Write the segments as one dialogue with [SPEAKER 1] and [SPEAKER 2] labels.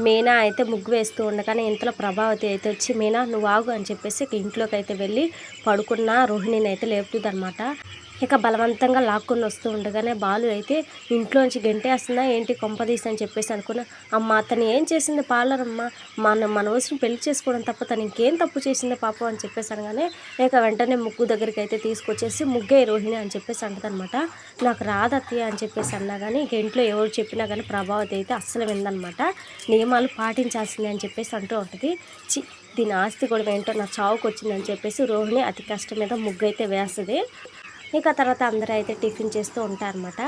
[SPEAKER 1] మీనా అయితే ముగ్గు వేస్తూ ఉండగానే ఇంతలో ప్రభావతి అయితే వచ్చి మీనా నువ్వు ఆగు అని చెప్పేసి ఇంట్లోకి అయితే వెళ్ళి పడుకున్న రోహిణిని అయితే లేపుతుందనమాట ఇక బలవంతంగా లాక్కొని వస్తూ ఉండగానే బాలు అయితే ఇంట్లోంచి గెంటేస్తుందా ఏంటి కొంపదీసి అని చెప్పేసి అనుకున్నా. అమ్మ అతను ఏం చేసింది పార్లర్ అమ్మ మన మన వయసును పెళ్ళి చేసుకోవడం తప్ప తను ఇంకేం తప్పు చేసింది పాపం అని చెప్పేసి అనగానే ఇక వెంటనే ముగ్గు దగ్గరికి అయితే తీసుకొచ్చేసి ముగ్గే రోహిణి అని చెప్పేసి అంటదనమాట. నాకు రాదత్తయ్య అని చెప్పేసి అన్నా కానీ ఇక ఇంట్లో ఎవరు చెప్పినా కానీ ప్రభావతి అయితే అస్సలు విందనమాట నియమాలు పాటించాల్సిందే అని చెప్పేసి అంటూ ఉంటుంది. చి దీని ఆస్తి కూడా ఏంటో నా చావుకు వచ్చిందని చెప్పేసి రోహిణి అతి కష్టం మీద ముగ్గు అయితే వేస్తుంది. ఇక తర్వాత అందరూ అయితే టిఫిన్ చేస్తూ ఉంటారనమాట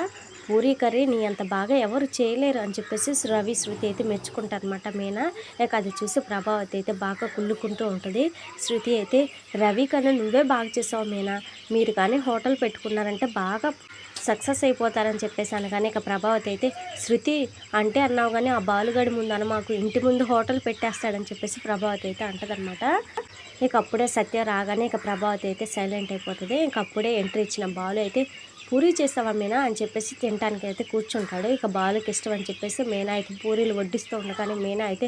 [SPEAKER 1] పూరీ కర్రీ నీ అంత బాగా ఎవరు చేయలేరు అని చెప్పేసి రవి శృతి అయితే మెచ్చుకుంటారనమాట మీనా? ఇక అది చూసి ప్రభావతి అయితే బాగా కుళ్ళుకుంటూ ఉంటుంది. శృతి అయితే రవి కన్నా నువ్వే బాగా చేసావు మీనా? మీరు కానీ హోటల్ పెట్టుకున్నారంటే బాగా సక్సెస్ అయిపోతారని చెప్పేసి అనగానే ఇక ప్రభావతి అయితే శృతి అంటే అన్నావు కానీ ఆ బాలుగడి ముందు అన్న మాకు ఇంటి ముందు హోటల్ పెట్టేస్తాడని చెప్పేసి ప్రభావతి అయితే అంటదనమాట ఇక అప్పుడే సత్య రాగానే ఇక ప్రభావతి అయితే సైలెంట్ అయిపోతుంది. ఇంక అప్పుడే ఎంట్రీ ఇచ్చిన బాలు అయితే పూరి చేస్తావా మీనా? అని చెప్పేసి తినడానికి అయితే కూర్చుంటాడు. ఇక బాలుకి ఇష్టం అని చెప్పేసి మీనా అయితే పూరీలు వడ్డిస్తూ ఉండగానే మీనా అయితే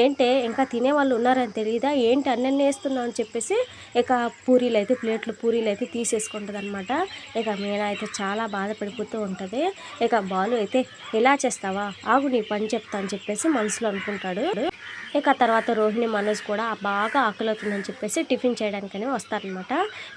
[SPEAKER 1] ఏంటే ఇంకా తినే వాళ్ళు ఉన్నారని తెలియదా ఏంటి అన్నీ వేస్తున్నావు? అని చెప్పేసి ఇక పూరీలు అయితే ప్లేట్లు పూరీలు అయితే తీసేసుకుంటుంది అనమాట ఇక మీనా అయితే చాలా బాధపడిపోతూ ఉంటుంది. ఇక బాలు అయితే ఇలా చేస్తావా? ఆగు నీ పని చెప్తా అని చెప్పేసి మనసులో అనుకుంటాడు. ఇక తర్వాత రోహిణి మనోజ్ కూడా బాగా ఆకలి అవుతుందని చెప్పేసి టిఫిన్ చేయడానికని వస్తారనమాట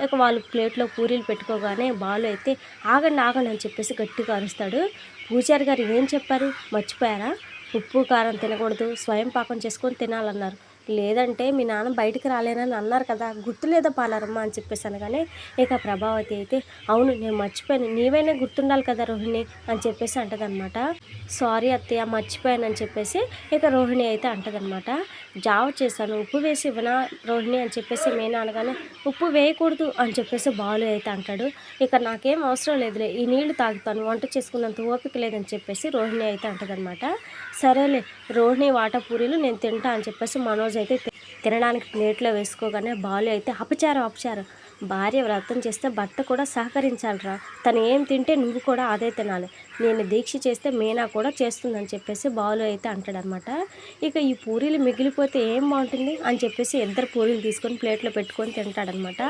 [SPEAKER 1] ఇక వాళ్ళు ప్లేట్లో పూరీలు పెట్టుకోగానే బాలు అయితే ఆగండి ఆగండి అని చెప్పేసి గట్టిగా అరుస్తాడు. పూజారి గారు ఏం చెప్పారు? మర్చిపోయారా? ఉప్పు కారం తినకూడదు స్వయం పాకం చేసుకొని తినాలన్నారు. లేదంటే మీ నాన్న బయటికి రాలేనని అన్నారు కదా గుర్తులేదా పాలరమ్మ అని చెప్పేసి అనగానే ఇక ప్రభావతి అయితే అవును నేను మర్చిపోయాను. నీవైనా గుర్తుండాలి కదా రోహిణి అని చెప్పేసి అంటదనమాట సారీ అత్తయ్య మర్చిపోయాను అని చెప్పేసి ఇక రోహిణి అయితే అంటదనమాట జావ చేశాను ఉప్పు వేసి ఇవ్వనా రోహిణి అని చెప్పేసి మీ అనగానే ఉప్పు వేయకూడదు అని చెప్పేసి బాలు అయితే అంటాడు. ఇక నాకేం అవసరం లేదులే ఈ నీళ్ళు తాగుతాను వంట చేసుకున్నంత ఓపిక లేదని చెప్పేసి రోహిణి అయితే అంటదనమాట సరేలే రోహిణి వాటపూరీలు నేను తింటా అని చెప్పేసి మనోజ్ రోజైతే తినడానికి ప్లేట్లో వేసుకోగానే బాలు అయితే అపచారం అపచారం. భార్య వ్రతం చేస్తే భర్త కూడా సహకరించాలిరా. తను ఏం తింటే నువ్వు కూడా అదే తినాలి. నేను దీక్ష చేస్తే మీనా కూడా చేస్తుందని చెప్పేసి బాలు అయితే అంటాడనమాట ఇక ఈ పూరీలు మిగిలిపోతే ఏం బాగుంటుంది అని చెప్పేసి ఇద్దరు పూరీలు తీసుకొని ప్లేట్లో పెట్టుకొని తింటాడనమాట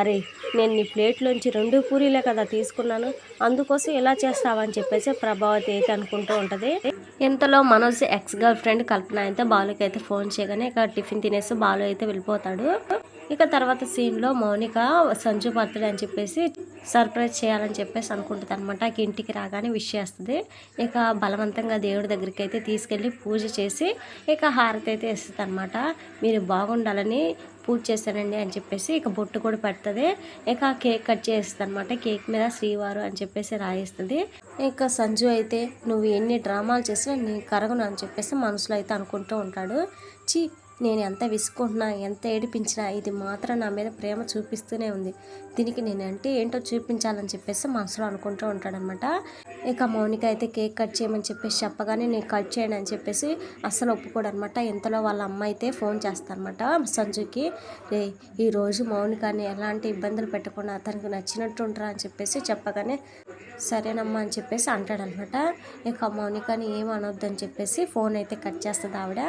[SPEAKER 1] అరే నేను నీ ప్లేట్లోంచి రెండు పూరీలే కదా తీసుకున్నాను. అందుకోసం ఎలా చేస్తావని చెప్పేసి ప్రభావతి అయితే అనుకుంటూ ఉంటుంది. ఇంతలో Manoj ex girlfriend Kalpana అయితే బాలుకి అయితే ఫోన్ చేయగానే ఇక టిఫిన్ తినేసి బాలు అయితే వెళ్ళిపోతాడు. ఇక తర్వాత సీన్లో మౌనిక సంజు బర్త్డే అని చెప్పేసి సర్ప్రైజ్ చేయాలని చెప్పేసి అనుకుంటుంది అనమాట ఇంటికి రాగానే విష్ చేస్తుంది. ఇక బలవంతంగా దేవుడి దగ్గరికి అయితే తీసుకెళ్ళి పూజ చేసి ఇక హారతి అయితే ఇస్తుంది అనమాట మీరు బాగుండాలని పూజ చేశానండి అని చెప్పేసి ఇక బొట్టు కూడా పెడుతుంది. ఇక కేక్ కట్ చేస్తుంది అనమాట కేక్ మీద శ్రీవారు అని చెప్పేసి రాయిస్తుంది. ఇక సంజు అయితే నువ్వు ఎన్ని డ్రామాలు చేసినా నీ కరగను అని చెప్పేసి మనసులో అయితే అనుకుంటూ ఉంటాడు. చీ నేను ఎంత విసుకుంటున్నా ఎంత ఏడిపించినా ఇది మాత్రం నా మీద ప్రేమ చూపిస్తూనే ఉంది. దీనికి నేనంటే ఏంటో చూపించాలని చెప్పేసి మనసులో అనుకుంటూ ఉంటాడనమాట. ఇక మౌనిక అయితే కేక్ కట్ చేయమని చెప్పేసి చెప్పగానే నేను కట్ చేయను అని చెప్పేసి అస్సలు ఒప్పుకోడనమాట. ఇంతలో వాళ్ళ అమ్మ అయితే ఫోన్ చేస్తారనమాట సంజుకి రే ఈరోజు మౌనికని ఎలాంటి ఇబ్బందులు పెట్టకుండా అతనికి నచ్చినట్టు ఉంటారా అని చెప్పేసి చెప్పగానే సరేనమ్మా అని చెప్పేసి అంటాడనమాట. ఇక మౌనికని ఏం అనొద్దని చెప్పేసి ఫోన్ అయితే కట్ చేస్తుంది ఆవిడ.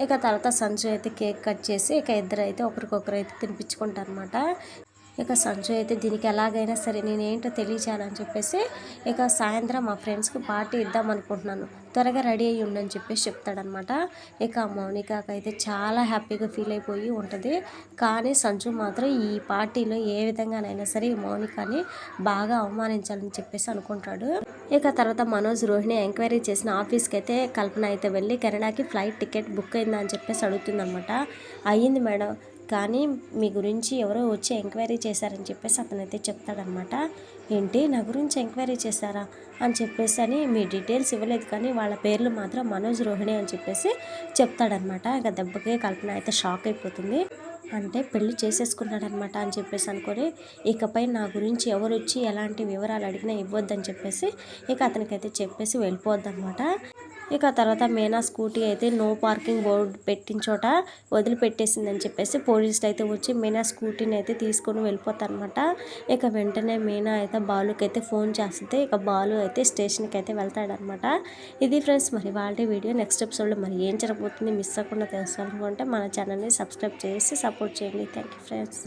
[SPEAKER 1] ఇక తర్వాత సంజు అయితే కేక్ కట్ చేసి ఇక ఇద్దరు అయితే ఒకరికొకరు అయితే తినిపించుకుంటారు అనమాట ఇక సంజు అయితే దీనికి ఎలాగైనా సరే నేనేంటో తెలియచేయాలని చెప్పేసి ఇక సాయంత్రం మా ఫ్రెండ్స్కి పార్టీ ఇద్దాం అనుకుంటున్నాను త్వరగా రెడీ అయ్యి ఉండని చెప్పేసి చెప్తాడనమాట. ఇక మౌనికకి అయితే చాలా హ్యాపీగా ఫీల్ అయిపోయి ఉంటుంది. కానీ సంజు మాత్రం ఈ పార్టీలో ఏ విధంగానైనా సరే ఈ మౌనికని బాగా అవమానించాలని చెప్పేసి అనుకుంటాడు. ఇక తర్వాత మనోజ్ రోహిణి ఎంక్వైరీ చేసిన ఆఫీస్కి అయితే కల్పన అయితే వెళ్ళి కెనడాకి ఫ్లైట్ టికెట్ బుక్ అయిందా అని చెప్పేసి అడుగుతుందనమాట. అయ్యింది మేడం. కానీ మీ గురించి ఎవరో వచ్చి ఎంక్వైరీ చేశారని చెప్పేసి అతనైతే చెప్తాడనమాట. ఏంటి? నా గురించి ఎంక్వైరీ చేశారా? అని చెప్పేసి అని మీ డీటెయిల్స్ ఇవ్వలేదు కానీ వాళ్ళ పేర్లు మాత్రం మనోజ్ రోహిణి అని చెప్పేసి చెప్తాడనమాట ఇంకా దెబ్బకే కల్పన అయితే షాక్ అయిపోతుంది. అంటే పెళ్ళి చేసేసుకున్నాడనమాట అని చెప్పేసి అనుకొని ఇకపై నా గురించి ఎవరు వచ్చి ఎలాంటి వివరాలు అడిగినా ఇవ్వద్దని చెప్పేసి ఇక అతనికైతే చెప్పేసి వెళ్ళిపోద్దనమాట ఇక తర్వాత మేనా స్కూటీ అయితే నో పార్కింగ్ బోర్డు పెట్టిన చోట వదిలిపెట్టేసిందని చెప్పేసి పోలీసులు అయితే వచ్చి మీనా స్కూటీని అయితే తీసుకొని వెళ్ళిపోతారనమాట ఇక వెంటనే మీనా అయితే బాలుకి అయితే ఫోన్ చేస్తే ఇక బాలు అయితే స్టేషన్కి అయితే వెళ్తాడనమాట ఇది ఫ్రెండ్స్ మరి వాళ్ళ వీడియో. నెక్స్ట్ ఎపిసోడ్లో మరి ఏం జరగబోతుంది మిస్ అవ్వకుండా తెలుసుకోవాలనుకుంటే మన ఛానల్ని సబ్స్క్రైబ్ చేసి సపోర్ట్ చేయండి. Thank you friends.